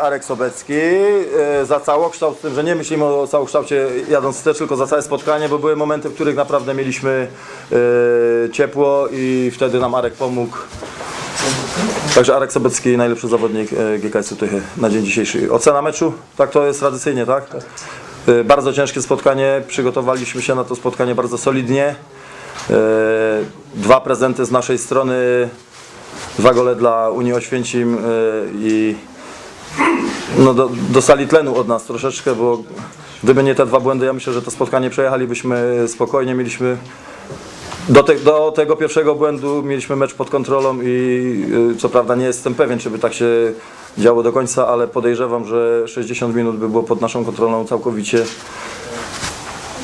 Arek Sobecki e, za całokształt, z tym, że nie myślimy o całokształcie jadąc wstecz, tylko za całe spotkanie, bo były momenty, w których naprawdę mieliśmy e, ciepło i wtedy nam Arek pomógł. Także Arek Sobecki, najlepszy zawodnik e, GKS-u Tychy na dzień dzisiejszy. Ocena meczu? Tak to jest tradycyjnie, tak? Bardzo ciężkie spotkanie, przygotowaliśmy się na to spotkanie bardzo solidnie. Dwa prezenty z naszej strony, dwa gole dla Unii Oświęcim e, i no do, dostali tlenu od nas troszeczkę, bo gdyby nie te dwa błędy, ja myślę, że to spotkanie przejechalibyśmy spokojnie, mieliśmy do, te, do tego pierwszego błędu mieliśmy mecz pod kontrolą i y, co prawda nie jestem pewien, czy by tak się działo do końca, ale podejrzewam, że 60 minut by było pod naszą kontrolą całkowicie.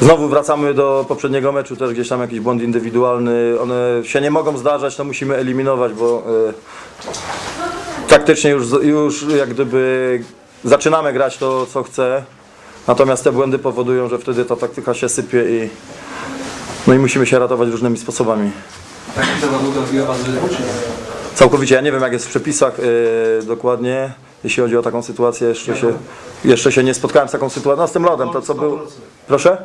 Znowu wracamy do poprzedniego meczu, też gdzieś tam jakiś błąd indywidualny. One się nie mogą zdarzać, to musimy eliminować, bo taktycznie już, już jak gdyby zaczynamy grać to, co chce. Natomiast te błędy powodują, że wtedy ta taktyka się sypie i, no i musimy się ratować różnymi sposobami. Was nie? Całkowicie, ja nie wiem jak jest w przepisach yy, dokładnie, jeśli chodzi o taką sytuację, jeszcze się, jeszcze się nie spotkałem z taką sytuacją, no z tym lodem, to co był... Proszę?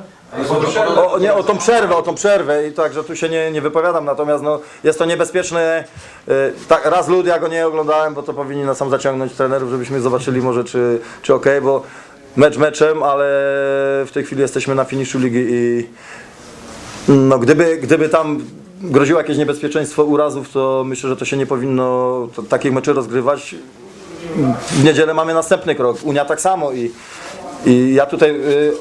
O, nie, o tą przerwę, o tą przerwę i także tu się nie, nie wypowiadam, natomiast no, jest to niebezpieczne. Yy, tak, raz lód ja go nie oglądałem, bo to powinni nas sam zaciągnąć trenerów, żebyśmy zobaczyli może czy, czy ok, bo mecz meczem, ale w tej chwili jesteśmy na finiszu ligi i no, gdyby, gdyby tam groziło jakieś niebezpieczeństwo urazów, to myślę, że to się nie powinno to, takich meczy rozgrywać. W niedzielę mamy następny krok. Unia tak samo i, i ja tutaj y,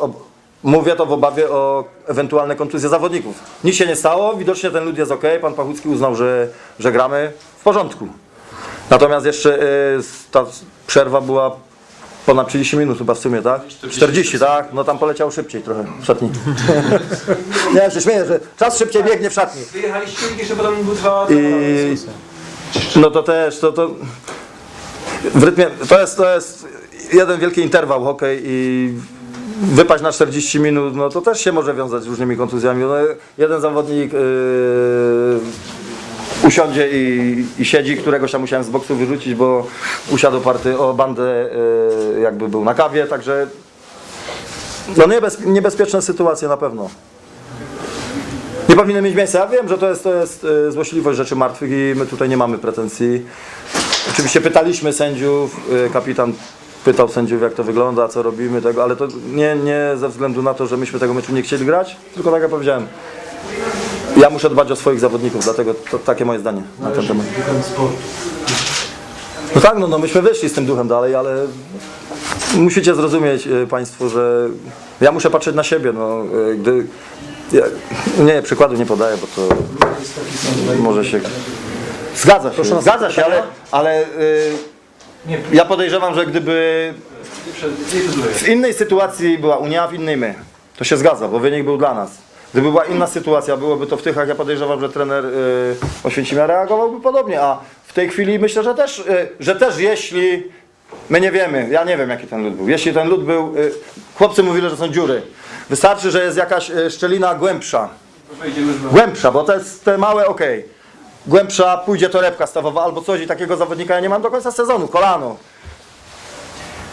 mówię to w obawie o ewentualne kontuzje zawodników. Nic się nie stało, widocznie ten lud jest ok. Pan Pachucki uznał, że, że gramy w porządku. Natomiast jeszcze y, ta przerwa była ponad 30 minut chyba w sumie, tak? 40, tak? No tam poleciał szybciej trochę w szatni. nie, ja się śmieję, że czas szybciej biegnie w szatni. Wyjechaliście jeszcze potem trwała I no to też, to, to w rytmie, to jest, to jest jeden wielki interwał hokej i wypaść na 40 minut, no to też się może wiązać z różnymi kontuzjami. No, jeden zawodnik yy, usiądzie i, i siedzi, któregoś tam musiałem z boksu wyrzucić, bo usiadł oparty o bandę, yy, jakby był na kawie, także no niebez, niebezpieczne sytuacje na pewno. Nie powinny mieć miejsca. Ja wiem, że to jest, to jest e, złośliwość rzeczy martwych i my tutaj nie mamy pretensji. Oczywiście pytaliśmy sędziów, e, kapitan pytał sędziów jak to wygląda, co robimy, tego, ale to nie, nie ze względu na to, że myśmy tego meczu nie chcieli grać, tylko tak jak powiedziałem. Ja muszę dbać o swoich zawodników, dlatego to takie moje zdanie na ten temat. No tak, no, no myśmy wyszli z tym duchem dalej, ale musicie zrozumieć e, Państwo, że ja muszę patrzeć na siebie. No, e, gdy, ja, nie, przykładu nie podaję, bo to może się... Zgadza się, zgadza się, ale, ale y, ja podejrzewam, że gdyby w innej sytuacji była Unia, w innej my, to się zgadza, bo wynik był dla nas. Gdyby była inna sytuacja, byłoby to w Tychach, ja podejrzewam, że trener y, Oświęcimia reagowałby podobnie, a w tej chwili myślę, że też, y, że też jeśli my nie wiemy, ja nie wiem jaki ten lód był, jeśli ten lód był, y, chłopcy mówili, że są dziury, wystarczy, że jest jakaś y, szczelina głębsza, głębsza, bo to jest te małe ok. Głębsza pójdzie torebka stawowa albo coś i takiego zawodnika ja nie mam do końca sezonu, kolano.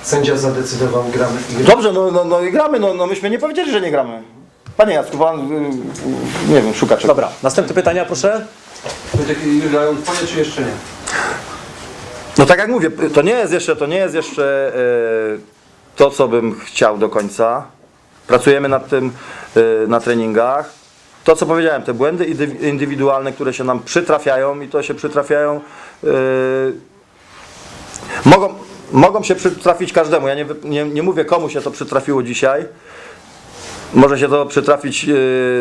Sędzia zadecydował, gramy i gramy. Dobrze, no, no, no i gramy, no, no myśmy nie powiedzieli, że nie gramy. Panie Jacku, pan, y, y, nie wiem, szuka czegoś. Dobra, następne pytania proszę. Wojtek, grają twoje, czy jeszcze nie? No tak jak mówię, to nie jest jeszcze, to nie jest jeszcze e, to, co bym chciał do końca. Pracujemy nad tym na treningach. To, co powiedziałem, te błędy indy- indywidualne, które się nam przytrafiają i to się przytrafiają, e, mogą, mogą się przytrafić każdemu. Ja nie, nie, nie mówię, komu się to przytrafiło dzisiaj. Może się to przytrafić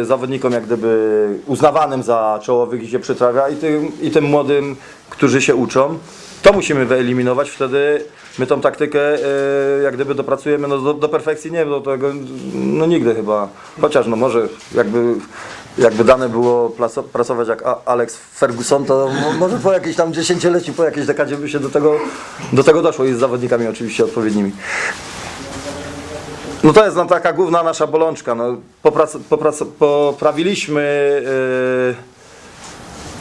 e, zawodnikom jak gdyby uznawanym za czołowych i się przytrafia i tym, i tym młodym, którzy się uczą. To musimy wyeliminować, wtedy my tą taktykę e, jak gdyby dopracujemy no, do, do perfekcji, nie do tego, no nigdy chyba. Chociaż no może jakby, jakby dane było pracować jak Alex Ferguson, to mo- może po jakieś tam dziesięcioleciu, po jakiejś dekadzie by się do tego, do tego doszło i z zawodnikami oczywiście odpowiednimi. No to jest no, taka główna nasza bolączka. No, poprac, poprac, poprawiliśmy yy,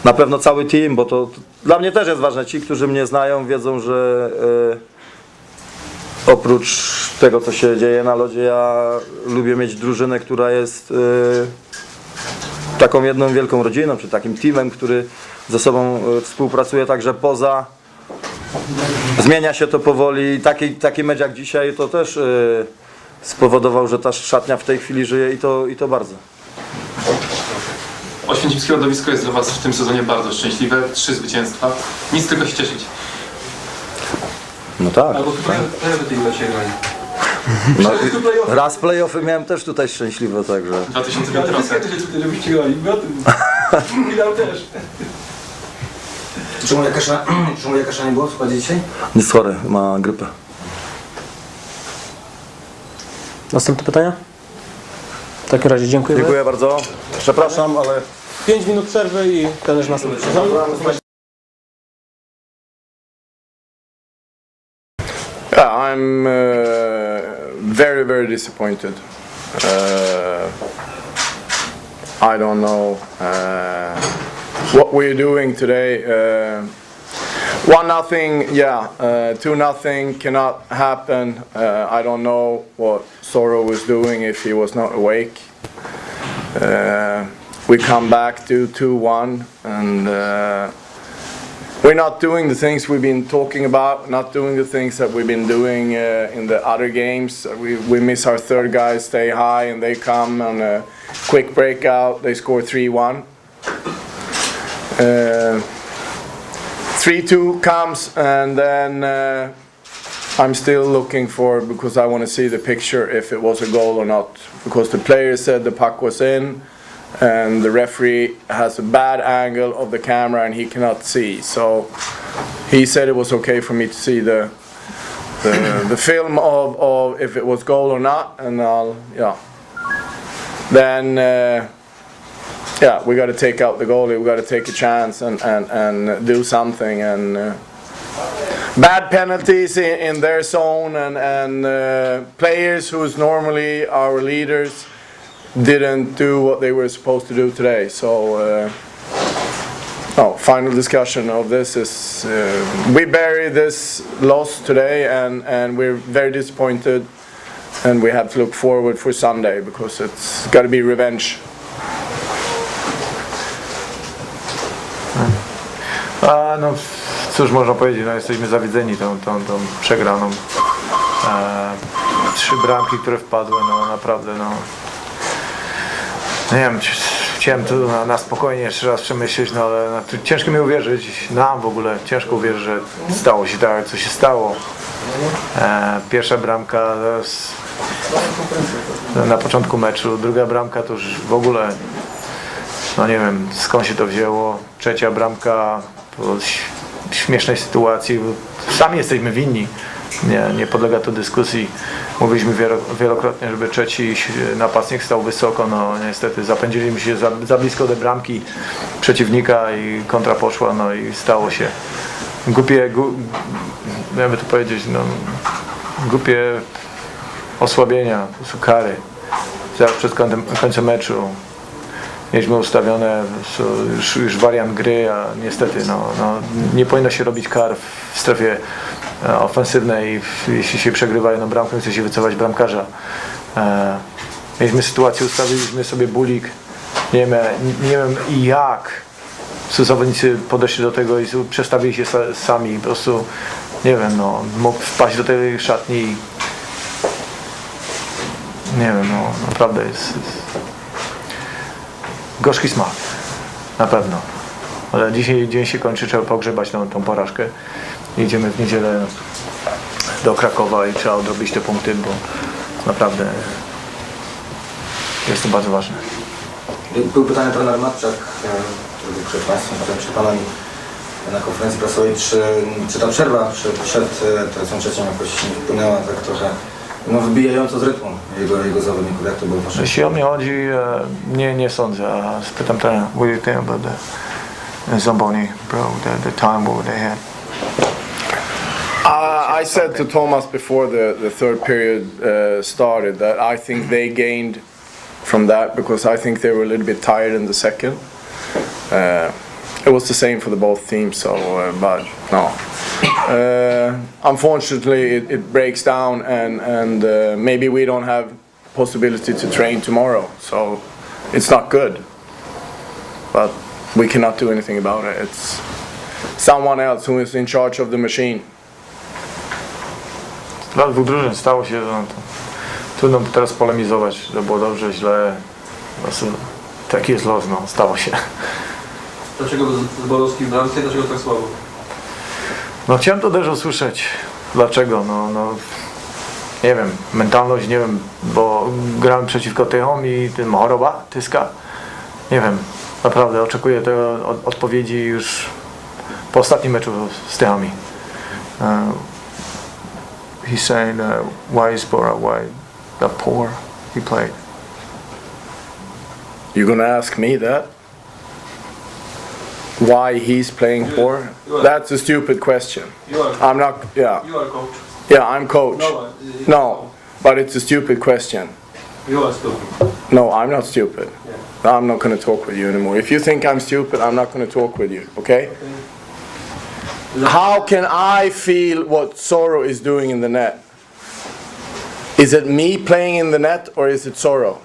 na pewno cały team, bo to dla mnie też jest ważne. Ci, którzy mnie znają, wiedzą, że oprócz tego, co się dzieje na lodzie, ja lubię mieć drużynę, która jest y, taką jedną wielką rodziną, czy takim teamem, który ze sobą y, współpracuje także poza. Zmienia się to powoli. Taki, taki mecz jak dzisiaj to też y, spowodował, że ta szatnia w tej chwili żyje i to, i to bardzo. Oświęcimskie lodowisko jest dla Was w tym sezonie bardzo szczęśliwe. Trzy zwycięstwa. Nic tylko się cieszyć. No tak. Albo ja by tej grali. No, raz playoffy miałem też tutaj szczęśliwe, także. 2005 Ja rok. też chcę, żebyście grali. Finał też. Czemu Jakasza, czemu Jakasza nie było w składzie dzisiaj? Jest chory, ma grypę. Następne pytania? W takim razie dziękuję. Dziękuję bardzo. Przepraszam, ale 5 minut przerwy i trenerz następny. Yeah, I'm uh, very, very disappointed. Uh, I don't know uh, what we're doing today. Uh, one nothing, yeah. Uh, two nothing cannot happen. Uh, I don't know what Soro was doing if he was not awake. Uh, we come back to two one and. Uh, we're not doing the things we've been talking about, not doing the things that we've been doing uh, in the other games. We, we miss our third guy, stay high, and they come on a quick breakout. They score 3 1. 3 2 comes, and then uh, I'm still looking for, because I want to see the picture if it was a goal or not. Because the player said the puck was in, and the referee has a bad angle of the camera and he cannot see. So he said it was okay for me to see the the, the film of, of if it was goal or not, and I'll yeah. Then uh, yeah, we got to take out the goalie. We got to take a chance and and and do something and. Uh, Bad penalties in, in their zone and, and uh, players who's normally our leaders didn't do what they were supposed to do today. So, uh, no, final discussion of this is uh, we bury this loss today, and and we're very disappointed, and we have to look forward for Sunday because it's got to be revenge. A, no cóż można powiedzieć, no jesteśmy zawiedzeni tą, tą, tą przegraną. E, trzy bramki, które wpadły, no naprawdę no. Nie wiem, ch- chciałem to na, na spokojnie jeszcze raz przemyśleć, no ale no, ciężko mi uwierzyć, nam w ogóle ciężko uwierzyć, że stało się tak, co się stało. E, pierwsza bramka z, na początku meczu, druga bramka to już w ogóle no nie wiem skąd się to wzięło. Trzecia bramka śmiesznej sytuacji. Sami jesteśmy winni. Nie, nie podlega to dyskusji. Mówiliśmy wielo- wielokrotnie, żeby trzeci napastnik stał wysoko. No niestety zapędziliśmy się za, za blisko do bramki przeciwnika i kontra poszła, no i stało się. Głupie, gu, jakby to powiedzieć, no głupie osłabienia, kary. Zaraz przed końcem, końcem meczu mieliśmy ustawione już, już wariant gry, a niestety no, no, nie powinno się robić kar w strefie e, ofensywnej, jeśli się przegrywa jedną bramkę, chce się wycofać bramkarza. E, mieliśmy sytuację, ustawiliśmy sobie bulik, nie wiem, nie wiem jak zawodnicy podeszli do tego i przestawili się sa, sami, po prostu nie wiem, no, mógł wpaść do tej szatni i nie wiem, no naprawdę jest, jest gorzki smak. Na pewno. Ale dzisiaj dzień się kończy, trzeba pogrzebać tą, tą porażkę. Idziemy w niedzielę do Krakowa i trzeba odrobić te punkty, bo naprawdę jest to bardzo ważne. Był pytany trener Matczak, e, który był przed Państwem, potem przed Panami na konferencji prasowej, czy, czy ta przerwa przed, przed e, tracą trzecią jakoś wpłynęła tak trochę no, wybijająco z rytmu jego, jego zawodników. Jak to było w Waszym Jeśli o mnie chodzi, nie, nie sądzę. Spytam trenera, what do you think about the Zamboni, bro, the, the time what they had? Uh, I said to Thomas before the, the third period uh, started that I think they gained from that because I think they were a little bit tired in the second. Uh, it was the same for the both teams, so uh, but no, uh, unfortunately it, it breaks down and and uh, maybe we don't have possibility to train tomorrow so it's not good but we cannot do anything about it it's someone else who is in charge of the machine Dla dwóch drużyn stało się, no to trudno teraz polemizować, że było dobrze, źle. Taki jest los, no, stało się. Dlaczego z Borowski w bramce, dlaczego tak słabo? No chciałem to też usłyszeć. Dlaczego? No, no nie wiem, mentalność, nie wiem, bo grałem przeciwko Tychom i tym choroba, Tyska. Nie wiem, naprawdę oczekuję tego od, odpowiedzi już po ostatnim meczu z Tychami. Uh, he's saying uh, why is Bora, why the poor he played. you're gonna ask me that why he's playing poor that's a stupid question You are, i'm not yeah you are coach. yeah i'm coach No, no but it's a stupid question You are stupid. No, I'm not stupid. I'm not going to talk with you anymore. If you think I'm stupid, I'm not going to talk with you, okay? How can I feel what Sorrow is doing in the net? Is it me playing in the net or is it Sorrow?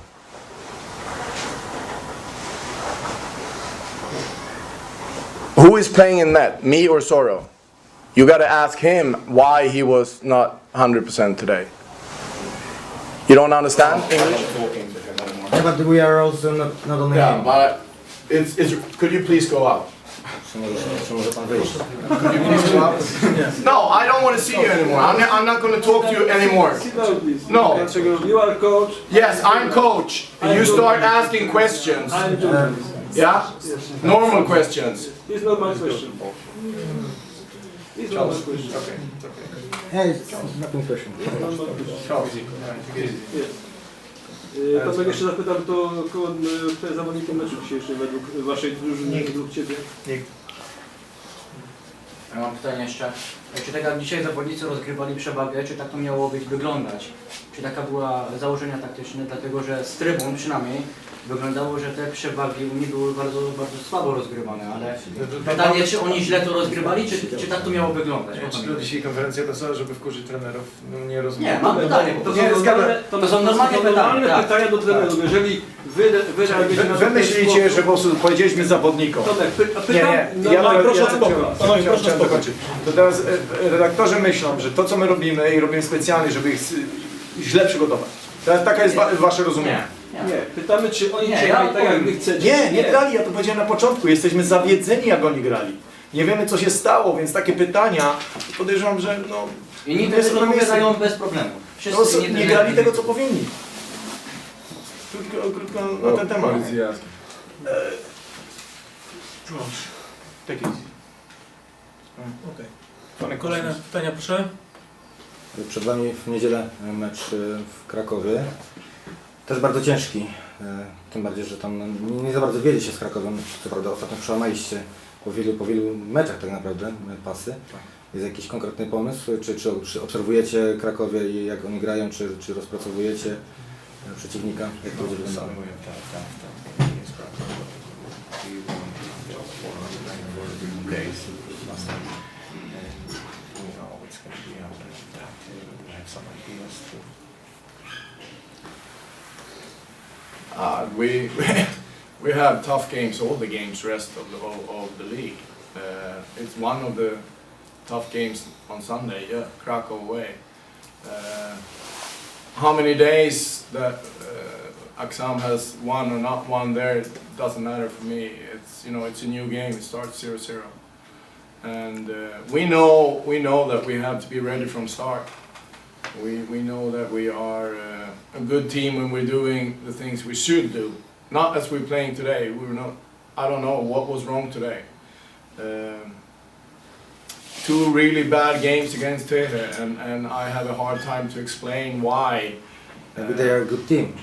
Who is playing in net, me or Sorrow? You got to ask him why he was not 100% today. You don't understand English? Yeah, but we are also not, not only Yeah, him. but it's, it's, could you please go out? Czy może, czy może pan wyjść? Could you please go out? No, I don't want to see you anymore. I'm not, I'm not going to talk to you anymore. Sit down, please. No. You are coach. Yes, I'm coach. You start asking questions. Yeah? Normal questions. It's not my question. It's not my question. Yeah, it's nothing special. Not my question. Yes. Jeszcze zapytam, to kogo, y, kto jest zawodnikiem meczu dzisiejszej według waszej drużyny, według ciebie? Ja mam pytanie jeszcze. Czy tak jak dzisiaj zawodnicy rozgrywali przewagę, czy tak to miało być wyglądać? Czy taka była założenia taktyczne, dlatego że z trybun przynajmniej wyglądało, że te przewagi u nich były bardzo, bardzo słabo rozgrywane, ale pytanie, czy oni źle to rozgrywali, czy, czy tak to miało wyglądać? O to mi chodzi. dzisiaj konferencja prasowa, żeby wkurzyć trenerów? No nie rozumiem. Nie, mam pytanie. To prostu. są normalne, To są normalne to są pytania, normalne tak. pytania do trenerów. Jeżeli wy, wy to Wy ten myślicie, że po prostu powiedzieliśmy zawodnikom. Tomek, py, a Nie, pytam, nie, no, ja, no, ja, proszę ja, o spokój. chciałem- chciałem- chciałem dokończyć. To teraz e, e, redaktorzy myślą, że to co my robimy i robimy specjalnie, żeby ich źle przygotować. Teraz taka jest wa, wasze rozumienie. Nie, pytamy, czy oni Nie, ja grali tak, jak wy chcecie. Nie, nie grali, ja to powiedziałem na początku. Jesteśmy zawiedzeni jak oni grali. Nie wiemy co się stało, więc takie pytania podejrzewam, że no, Inni Nie na miejscu. odpowiadają bez problemu. Wszyscy no nie grali tego co powinni. Krótko, krótko na ten temat. Take it easy. Kolejne pytania, proszę. Przed Wami w niedzielę mecz e, w Krakowie. Też bardzo ciężki. e, Tym bardziej, że tam no, nie, za bardzo wiedzie się z Krakowem. Co prawda ostatnio przełamaliście po wielu, po wielu meczach tak naprawdę e, pasy. Jest jakiś konkretny pomysł? Czy, czy, czy obserwujecie Krakowie i jak oni grają, czy, czy rozpracowujecie e, przeciwnika? Jak to będzie wyglądało? Uh, we we have tough games, all the games, rest of the of, of the league. Uh, it's one of the tough games on Sunday. Yeah, Krakow away. Uh, how many days that uh, Aksam has won or not won there doesn't matter for me. It's you know it's a new game. It starts 0-0. and uh, we know we know that we have to be ready from start. We, we know that we are uh, a good team when we're doing the things we should do. Not as we're playing today. We were not. I don't know what was wrong today. Um, two really bad games against Tete, and, and I have a hard time to explain why. Maybe they are a good team.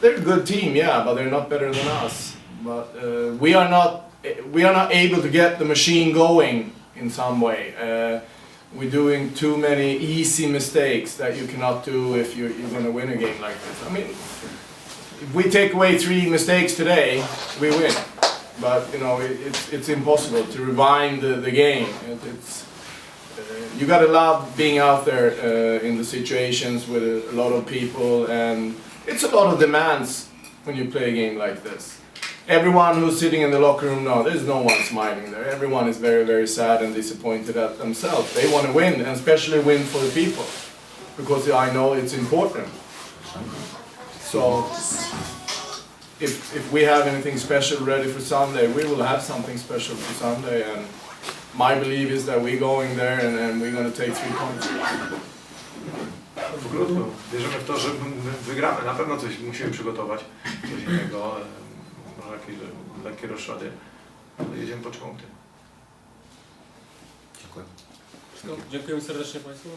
They're a good team, yeah, but they're not better than us. But uh, we are not we are not able to get the machine going in some way. Uh, we're doing too many easy mistakes that you cannot do if you're, you're going to win a game like this. I mean, if we take away three mistakes today, we win. But you know, it, it's it's impossible to rewind the, the game. It, it's Uh, you gotta love being out there uh, in the situations with a lot of people, and it's a lot of demands when you play a game like this. Everyone who's sitting in the locker room now, there's no one smiling there. Everyone is very, very sad and disappointed at themselves. They want to win, and especially win for the people, because I know it's important. So, if, if we have anything special ready for Sunday, we will have something special for Sunday, and my belief is that we're going there and, and we're going to take three points. Wierzymy w to, że my wygramy. Na pewno coś musimy przygotować. Coś innego. E, Może jakieś lekkie roszady. Ale jedziemy po punkty. Dziękuję. Dziękujemy serdecznie Państwu.